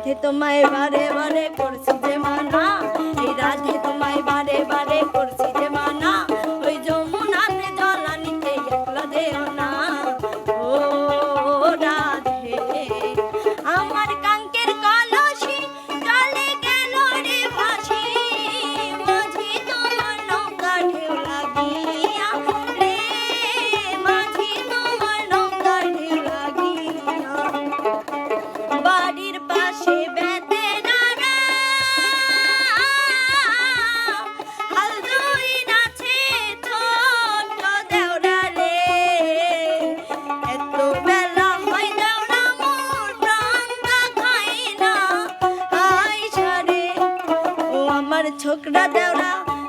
রাধে তোমায় বারে বারে করছি যে মানা এই রাধে তোমায় বারে বারে করছি crocodile.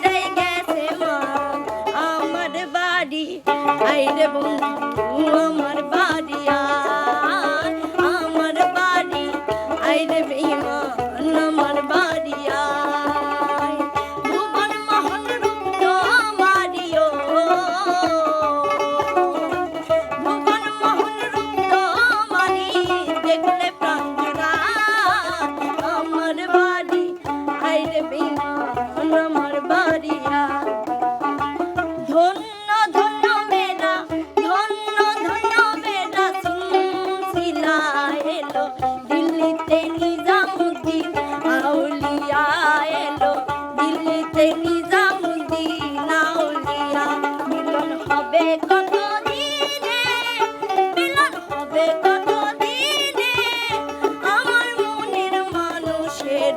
বিদায় গেছে মা। আমার বাড়ি আইরে বন্ধু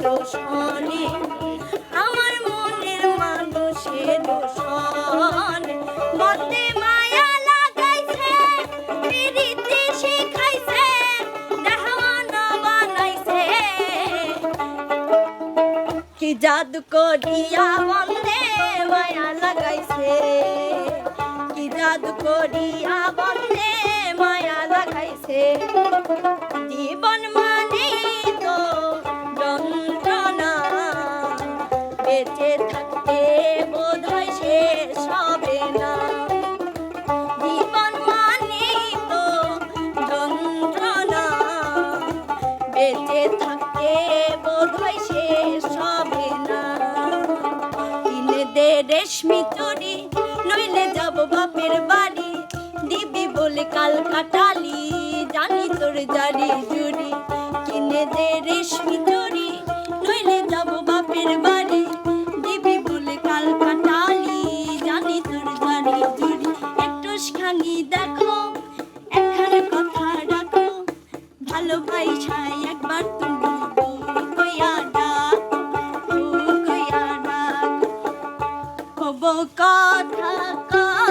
দোষণে আমার মনের মানুষে দোষণ বদে মায়া লাগাইছে, পিরিতে শিখাইছে দেহানা বানাইছে। কি জাদু করিয়া বন্দে মায়া লাগাইছে। জাদু করিয়া বলে মায়া লাগাইছে। শেষ জীবন মানে তো যন্ত্রণা। বেঁচে থাকতে বোধ হয় শেষ হবে না মানে রেশমি তো কাল কাটালি, জানি তোর জারি জুড়ি। কিনে দে রেশমি জুরি নইলে যাব বাপের বাড়ি। দিবি বলে কাল কাটালি, জানি তোর জারি জুরি একটু খানি দেখো, একখানে কথা রাখো। ভালো ভাই ছাই একবার তুমি কথা কা